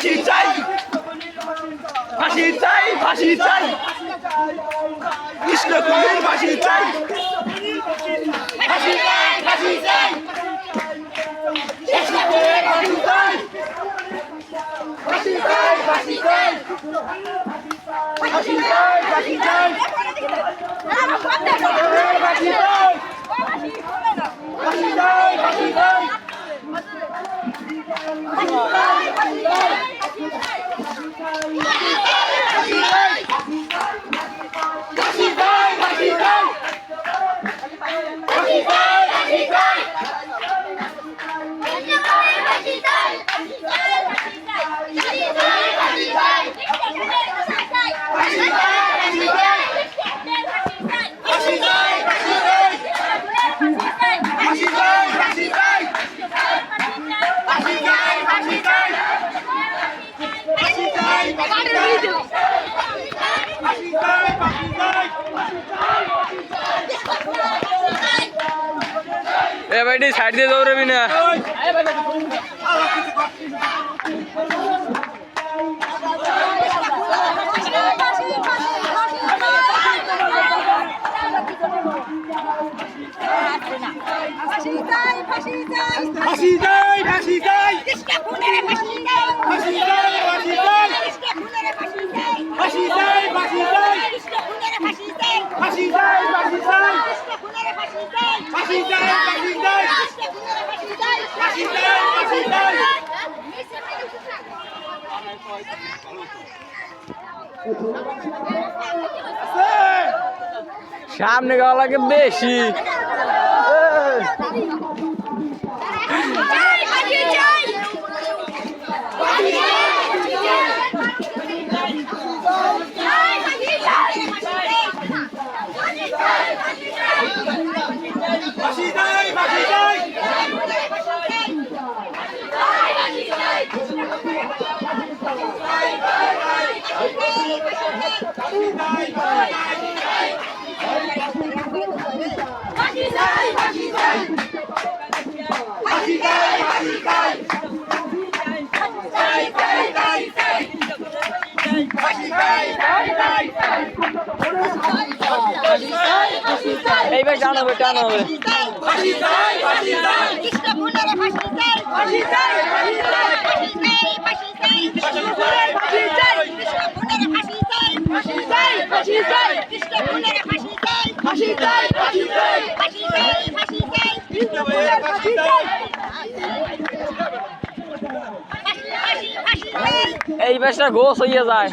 ফাঁসি চাই ফাঁসি চাই ফাঁসি চাই। কৃষ্ণ কুমির ফাঁসি চাই। ফাঁসি চাই ফাঁসি চাই। কৃষ্ণ কুমির ফাঁসি চাই। এ ভাইটি সাইড দিয়ে দৌড়াবি না ফাঁসি চাই ফাঁসি চাই সামনে গলাকে বেশি। Ei, vai já não, vai já não. Ei, vai estragou, sou Iazai.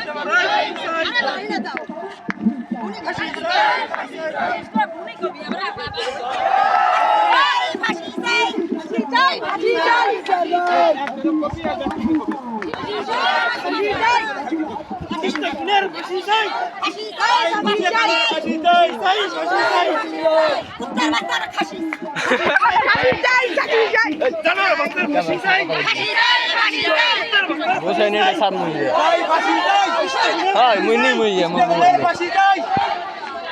Bosan ini ada san mulia. Hai, mulia mulia. Mulia.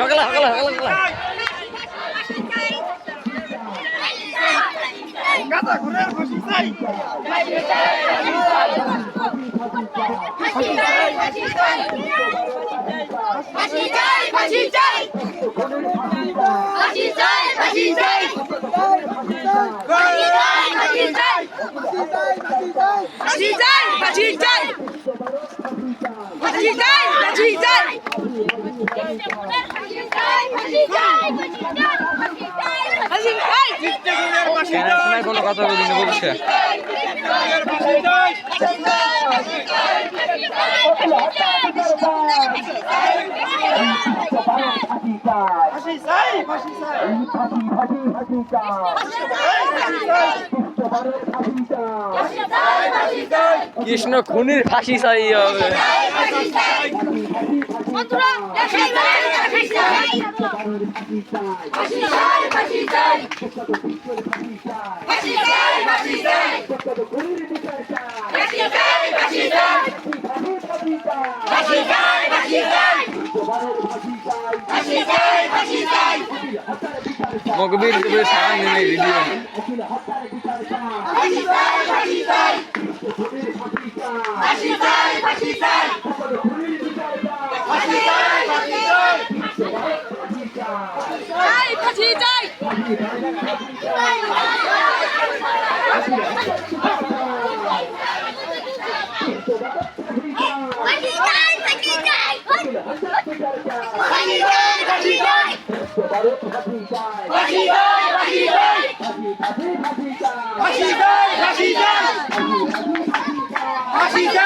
হগলা হগলা হগলা গাদা ঘুরে খুশি চাই Pachi. কথা বলছে কৃষ্ণ খুনির ফাঁসি চাই হবে। বন্ধুরা দেশের চাই দেশের চাই ফাঁসি চাই ফাঁসি চাই ফাঁসি চাই ফাঁসি চাই ফাঁসি চাই ফাঁসি চাই ফাঁসি চাই ফাঁসি চাই ফাঁসি চাই ফাঁসি চাই ফাঁসি চাই মগবীর কবির সামনে নেই ভিডিও ফাঁসি চাই ফাঁসি চাই ফাঁসি চাই ফাঁসি চাই はい走りたい走りい